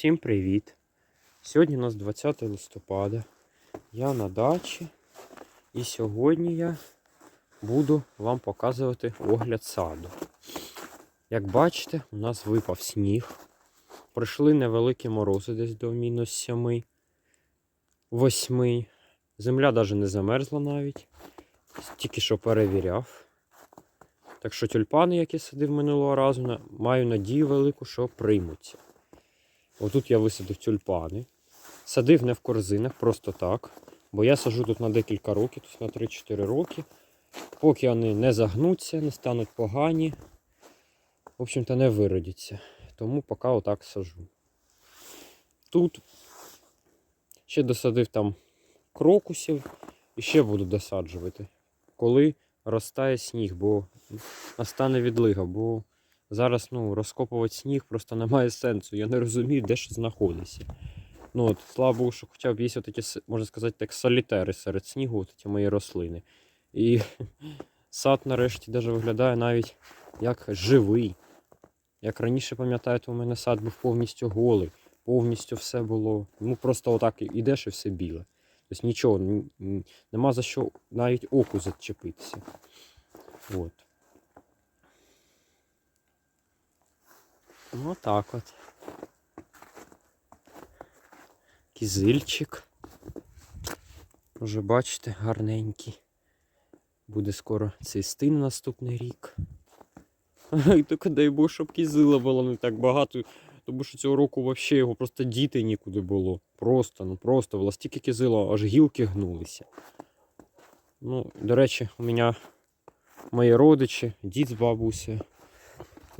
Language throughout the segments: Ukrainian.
Всім привіт! Сьогодні у нас 20 листопада. Я на дачі. І сьогодні я буду вам показувати огляд саду. Як бачите, у нас випав сніг. Прийшли невеликі морози десь до мінус 7, 8. Земля навіть не замерзла навіть. Тільки що перевіряв. Так що тюльпани, які садив минулого разу, маю надію велику, що приймуться. Отут я висадив тюльпани. Садив не в корзинах, просто так. Бо я сажу тут на декілька років, тут на 3-4 роки. Поки вони не загнуться, не стануть погані. В общем-то, не виродяться. Тому поки отак сажу. Тут ще досадив там крокусів і ще буду досаджувати. Коли розтає сніг, бо настане відлига, бо зараз ну, розкопувати сніг просто немає сенсу. Я не розумію, де що знаходиться. Ну от, слава Богу, що хоча б є такі, можна сказати, так, солітери серед снігу, от ці мої рослини. І сад нарешті даже виглядає навіть як живий. Як раніше, пам'ятаєте, у мене сад був повністю голий, повністю все було. Ну просто отак ідеш і все біле. Тобто нічого, нема за що навіть оку зачепитися. От. Ну так от. Кізильчик. Вже бачите, гарненький. Буде скоро цвісти на наступний рік. Ай, Тільки дай Бог, щоб кізила було не так багато. Тому що цього року взагалі його просто діти нікуди було. Просто, ну просто було стільки кізила, аж гілки гнулися. Ну, до речі, у мене мої родичі, дід з бабусею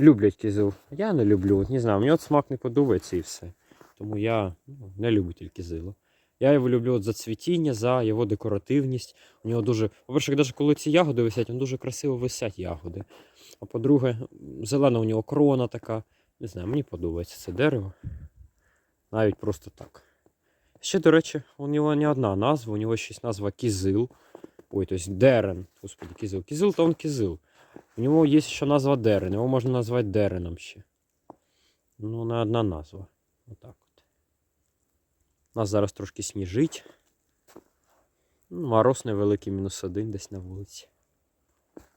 люблять кізил. Я не люблю, не знаю, мені от смак не подобається і все. Тому я ну, не любитель кізилу. Я його люблю от за цвітіння, за його декоративність. У нього дуже. По-перше, навіть коли ці ягоди висять, вони дуже красиво висять ягоди. А по-друге, зелена у нього крона така. Не знаю, мені подобається це дерево. Навіть просто так. Ще, до речі, у нього не одна назва, у нього ще назва кізил. Ой, тобто дерен. Господи, кізил. Кізил то он кізил. У нього є ще назва дерен. Його можна назвати дереном ще. Ну, не одна назва. Отак от. У нас зараз трошки сніжить. Ну, Мороз невеликий, мінус один десь на вулиці.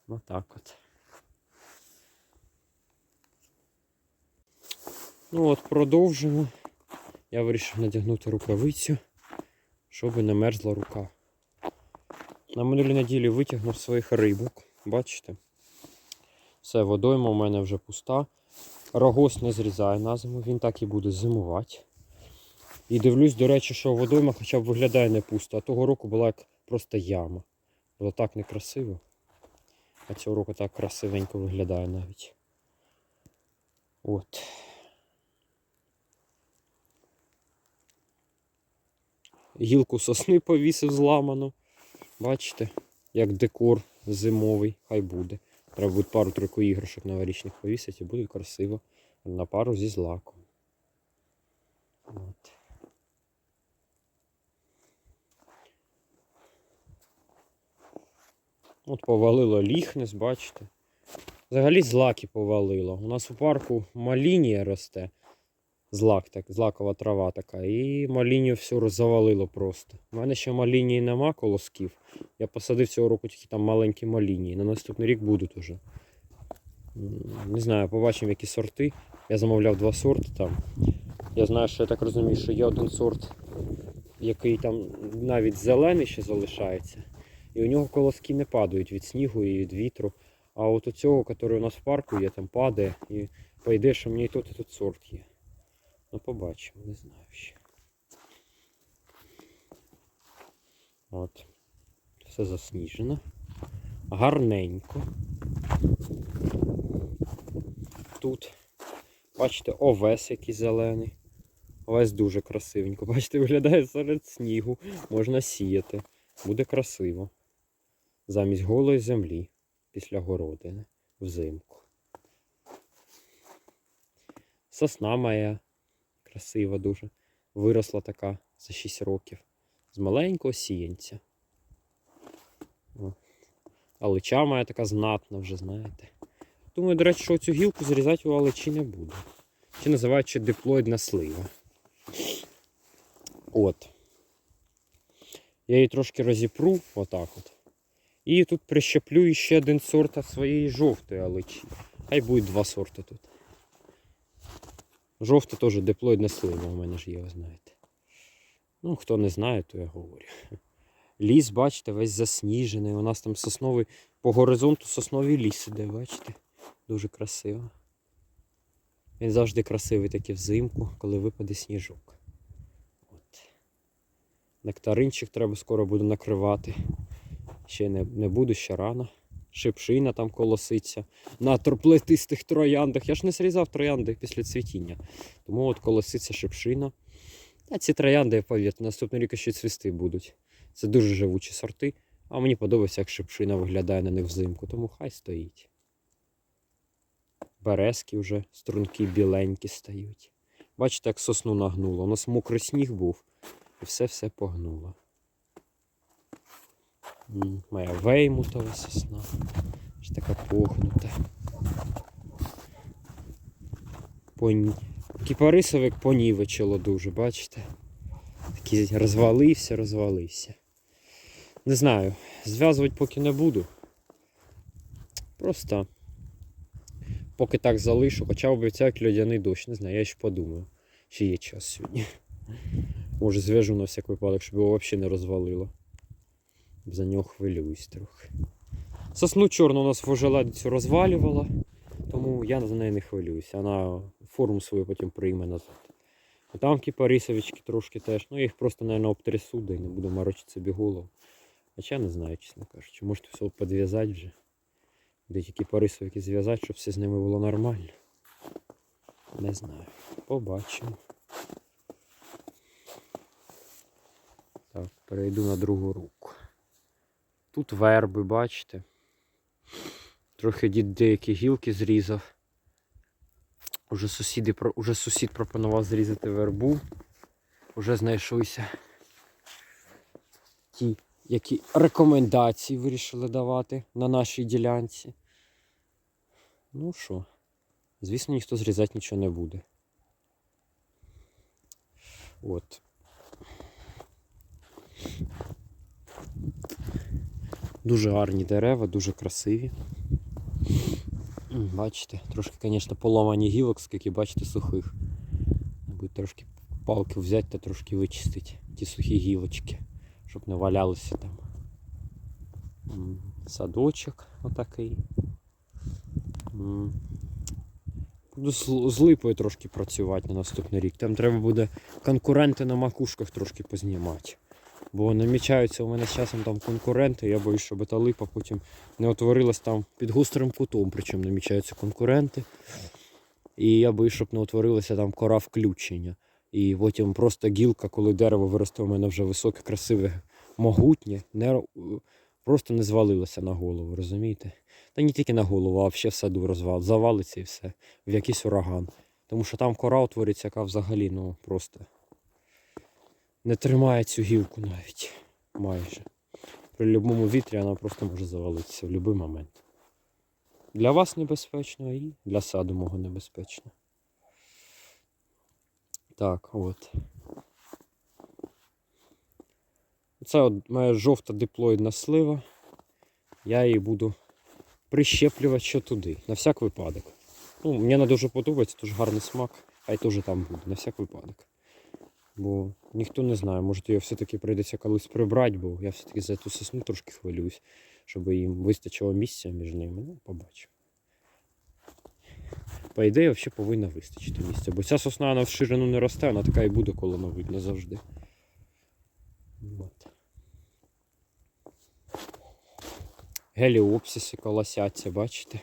Отак от. Ну от, продовжимо. Я вирішив надягнути рукавицю, щоб не мерзла рука. На минулій неділі витягнув своїх рибок. Бачите? Все, водойма у мене вже пуста. Рогоз не зрізає на зиму, він так і буде зимувати. І дивлюсь, до речі, що водойма хоча б виглядає не пусто, а того року була як просто яма. Було так некрасиво. А цього року так красивенько виглядає навіть. От. Гілку сосни повісив зламану. Бачите, як декор зимовий, хай буде. Треба буде пару-тройку іграшок новорічних повісити і буде красиво на пару зі злаком. От. От повалило ліхнес, бачите. Взагалі злаки повалило. У нас у парку малінія росте. Злак, так, злакова трава така. І малінію все завалило просто. У мене ще малінії нема колосків. Я посадив цього року тільки там маленькі малінії. На наступний рік будуть уже. Не знаю, побачимо, які сорти. Я замовляв два сорти там. Я знаю, що я так розумію, що є один сорт, який там навіть зелений ще залишається. І у нього колоски не падають від снігу і від вітру. А от у цього, який у нас в парку є, там падає. І по що мені і тут, і тут сорт є. Ну, побачимо, не знаю ще. От. Все засніжено. Гарненько. Тут, бачите, овес який зелений. Овес дуже красивенько. Бачите, виглядає серед снігу. Можна сіяти. Буде красиво. Замість голої землі після городини взимку. Сосна моя красива дуже. Виросла така за 6 років. З маленького сіянця. О. Алича моя така знатна вже, знаєте. Думаю, до речі, що цю гілку зрізати у аличі не буду. Чи називають ще диплоїдна слива. От. Я її трошки розіпру, отак от. І тут прищеплю ще один сорт своєї жовтої аличі. Хай буде два сорти тут. Жовта теж диплоїдна слива у мене ж є, ви знаєте. Ну, хто не знає, то я говорю. Ліс, бачите, весь засніжений. У нас там сосновий, по горизонту сосновий ліс іде, бачите? Дуже красиво. Він завжди красивий такий взимку, коли випаде сніжок. От. Нектаринчик треба скоро буду накривати. Ще не, не буду, ще рано. Шипшина там колоситься. На троплетистих трояндах. Я ж не срізав троянди після цвітіння. Тому от колоситься шипшина. А ці троянди, повірте, наступний рік ще цвісти будуть. Це дуже живучі сорти. А мені подобається, як шипшина виглядає на них взимку, тому хай стоїть. Березки вже струнки біленькі стають. Бачите, як сосну нагнуло. У нас мокрий сніг був і все-все погнуло. Моя веймутова сосна. Ж така погнута. Пон... Кіпарисовик понівечило дуже, бачите? Такий розвалився, розвалився. Не знаю, зв'язувати поки не буду. Просто поки так залишу, хоча обіцяють льодяний дощ. Не знаю, я ще подумаю, чи є час сьогодні. Може зв'яжу на всяк випадок, щоб його взагалі не розвалило. За нього хвилююсь трохи. Сосну чорну у нас вожеладицю розвалювала, тому я за неї не хвилююся. Вона форму свою потім прийме назад. А там кіпарисовички трошки теж. Ну я їх просто, мабуть, обтрясу, да і не буду морочити собі голову. Хоча не знаю, чесно кажучи. Можете все підв'язати вже. Де ті кіпарисовики зв'язати, щоб все з ними було нормально. Не знаю. Побачимо. Так, перейду на другу руку. Тут верби, бачите. Трохи дід деякі гілки зрізав. Уже, сусіди, уже сусід пропонував зрізати вербу. Уже знайшлися ті, які рекомендації вирішили давати на нашій ділянці. Ну що, звісно, ніхто зрізати нічого не буде. От. Дуже гарні дерева, дуже красиві. Бачите, трошки, звісно, поломані гілок, скільки бачите, сухих. Мабуть, трошки палки взяти та трошки вичистити ті сухі гілочки, щоб не валялися там. Садочок отакий. Буду з липою трошки працювати на наступний рік. Там треба буде конкуренти на макушках трошки познімати. Бо намічаються у мене з часом там конкуренти, я боюсь, щоб та липа потім не утворилась там під гострим кутом, причому намічаються конкуренти. І я боюсь, щоб не утворилася там кора включення. І потім просто гілка, коли дерево виросте у мене вже високе, красиве, могутнє, не, просто не звалилося на голову, розумієте? Та не тільки на голову, а взагалі в саду розвал, завалиться і все, в якийсь ураган. Тому що там кора утвориться, яка взагалі ну, просто не тримає цю гілку навіть майже. При будь-якому вітрі вона просто може завалитися в будь-який момент. Для вас небезпечно і для саду мого небезпечно. Так, от. Це от моя жовта диплоїдна слива. Я її буду прищеплювати що туди, на всяк випадок. Ну, мені вона дуже подобається, дуже гарний смак, хай теж там буде, на всяк випадок. Бо ніхто не знає, може його все-таки прийдеться колись прибрати, бо я все-таки за ту сосну трошки хвилююсь, щоб їм вистачило місця між ними. Ну, побачимо. По ідеї, взагалі повинна вистачити місця. Бо ця сосна вона в ширину не росте, вона така і буде колона видно завжди. От. Геліопсиси колосяться, бачите?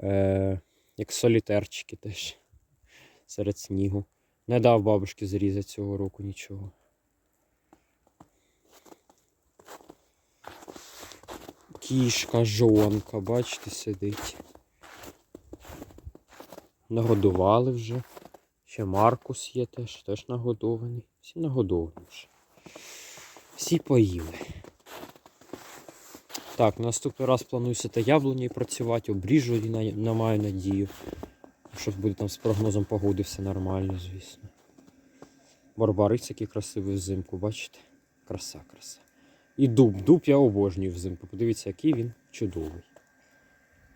Е, як солітерчики теж серед снігу. Не дав бабушки зрізати цього року нічого. Кішка, жонка, бачите, сидить. Нагодували вже. Ще Маркус є теж, теж нагодований. Всі нагодовані вже. Всі поїли. Так, наступний раз планую та яблуні працювати, обріжу і на, на маю надію. Що буде там з прогнозом погоди, все нормально, звісно. Барбарис який красивий взимку, бачите? Краса, краса. І дуб. Дуб я обожнюю взимку. Подивіться, який він чудовий.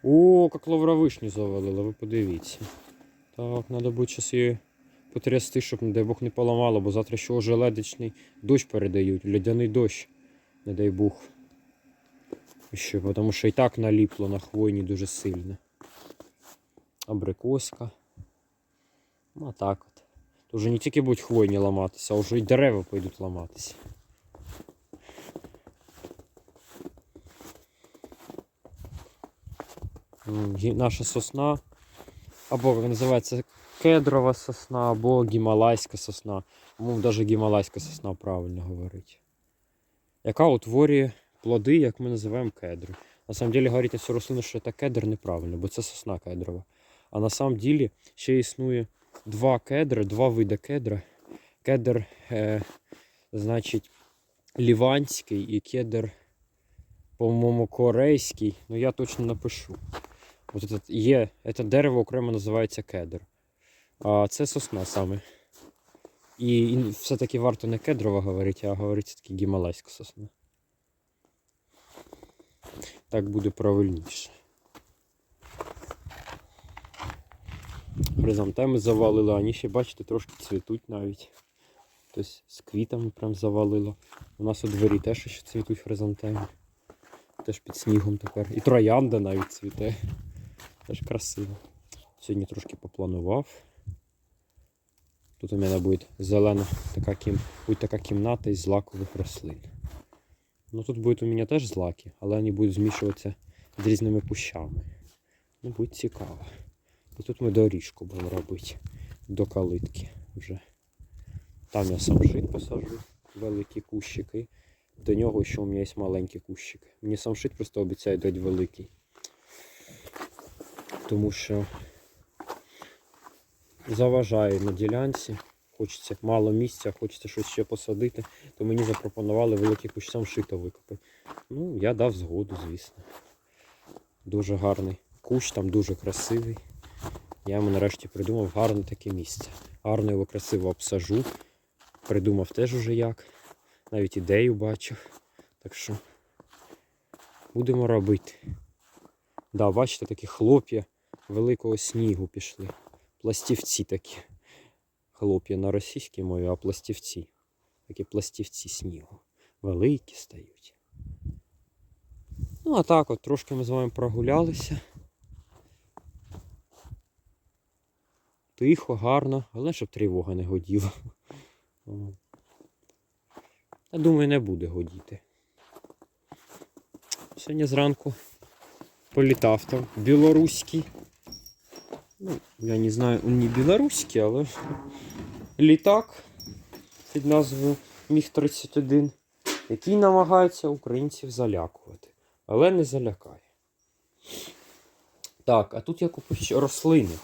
О, як лавра вишню завалила, ви подивіться. Так, треба буде зараз її потрясти, щоб, не дай Бог, не поламало, бо завтра ще желедичний дощ передають, льодяний дощ, не дай Бог. Ще, тому що і так наліпло на хвойні дуже сильно. Абрикоска. Ну, а так от. То вже не тільки будуть хвойні ламатися, а вже й дерева пойдуть ламатися. Наша сосна, або називається кедрова сосна, або гімалайська сосна. По-моєму, навіть гімалайська сосна правильно говорить. Яка утворює плоди, як ми називаємо кедри. На самом деле говорити цю рослину, що це кедр неправильно, бо це сосна кедрова. А на самом деле ще існує два кедри, два види кедра. Кедр, е, значить, ліванський і кедр, по-моєму, корейський. Ну я точно напишу. От этот є, це дерево окремо називається кедр. А це сосна саме. І, і все-таки варто не кедрова говорити, а говорити все-таки гімалайська сосна. Так буде правильніше. Хризантеми завалило, вони ще, бачите, трошки цвітуть навіть. Тобто з квітами прям завалило. У нас у дворі теж ще цвітуть хризантеми. Теж під снігом тепер. І троянда навіть цвіте. Теж красиво. Сьогодні трошки попланував. Тут у мене буде зелена така, кім... буде така кімната із злакових рослин. Ну тут будуть у мене теж злаки, але вони будуть змішуватися з різними кущами. Ну, буде цікаво. І тут ми доріжку будемо робити до калитки вже. Там я самшит посаджу, великі кущики. До нього ще у мене є маленькі кущики. Мені самшит просто обіцяє дати великий. Тому що заважає на ділянці. Хочеться мало місця, хочеться щось ще посадити, то мені запропонували великий кущ самшита викопати. Ну, я дав згоду, звісно. Дуже гарний кущ, там дуже красивий. Я йому нарешті придумав гарне таке місце. Гарно його красиво обсажу. Придумав теж уже як. Навіть ідею бачив. Так що будемо робити. Да, бачите, такі хлоп'я великого снігу пішли. Пластівці такі. Хлоп'я на російській мові, а пластівці. Такі пластівці снігу. Великі стають. Ну, а так от трошки ми з вами прогулялися. Тихо, гарно, але щоб тривога не годіла. Я думаю, не буде годіти. Сьогодні зранку політав там білоруський. Ну, я не знаю, не білоруський, але літак під назвою Міг-31, який намагається українців залякувати, але не залякає. Так, а тут я купив рослини.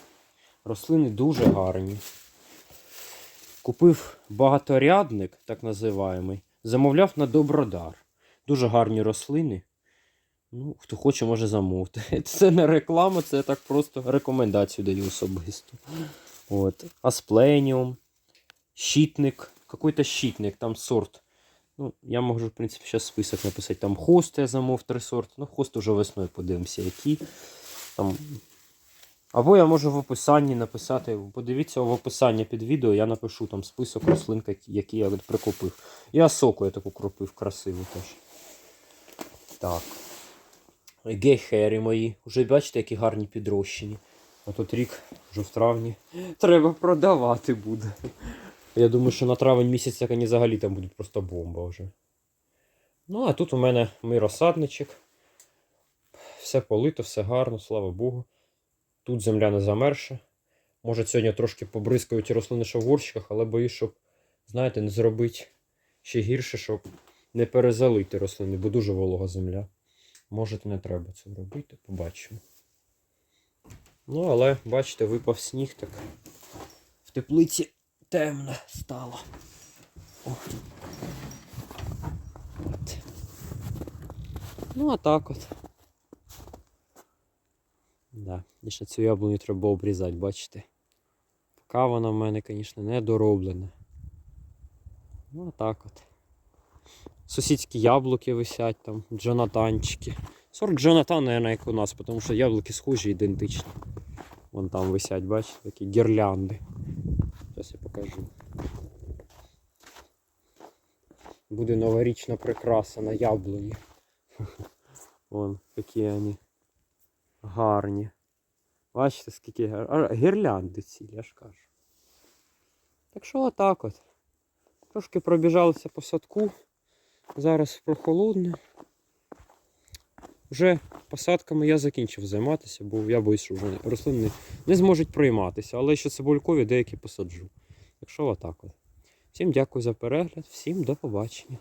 Рослини дуже гарні. Купив багаторядник, так називаємий, замовляв на Добродар. Дуже гарні рослини. Ну, хто хоче, може замовити. Це не реклама, це так просто рекомендацію даю особисто. От. Аспленіум, щитник, какой-то щитник, там сорт. Ну, я можу, в принципі, зараз список написати. Там хост я замов три сорти. Ну, хост уже весною подивимося, які. Там... Або я можу в описанні написати. Подивіться в описанні під відео, я напишу там список рослин, які я прикупив. І осоку я таку кропив красиву теж. Так. Гейхери мої. Уже бачите, які гарні підрощені. А тут рік, вже в травні. Треба продавати буде. Я думаю, що на травень місяць як вони взагалі там будуть просто бомба вже. Ну, а тут у мене мій розсадничок. Все полито, все гарно, слава Богу. Тут земля не замерша. Може сьогодні трошки побризкаю ті рослини, що в горщиках, але боюсь, щоб, знаєте, не зробити ще гірше, щоб не перезалити рослини, бо дуже волога земля. Може, не треба це робити, побачимо. Ну, але, бачите, випав сніг, так в теплиці темно стало. О. Ну, а так от. Да. І ще цю яблуню треба обрізати, бачите? Поки вона в мене, звісно, не дороблена. Ну, так от. Сусідські яблуки висять там, джонатанчики. Сорт Джонатан, наверное, як у нас, тому що яблуки схожі, ідентичні. Вон там висять, бачите, такі гірлянди. Зараз я покажу. Буде новорічна прикраса на яблуні. Вон, які вони гарні. Бачите, скільки гір- гірлянди цілі, я ж кажу. Так що отак от. Трошки пробіжалися по садку. Зараз прохолодно. Вже посадками я закінчив займатися, бо я боюсь, що вже рослини не зможуть прийматися, але ще цибулькові деякі посаджу. Так що отак от. Всім дякую за перегляд, всім до побачення.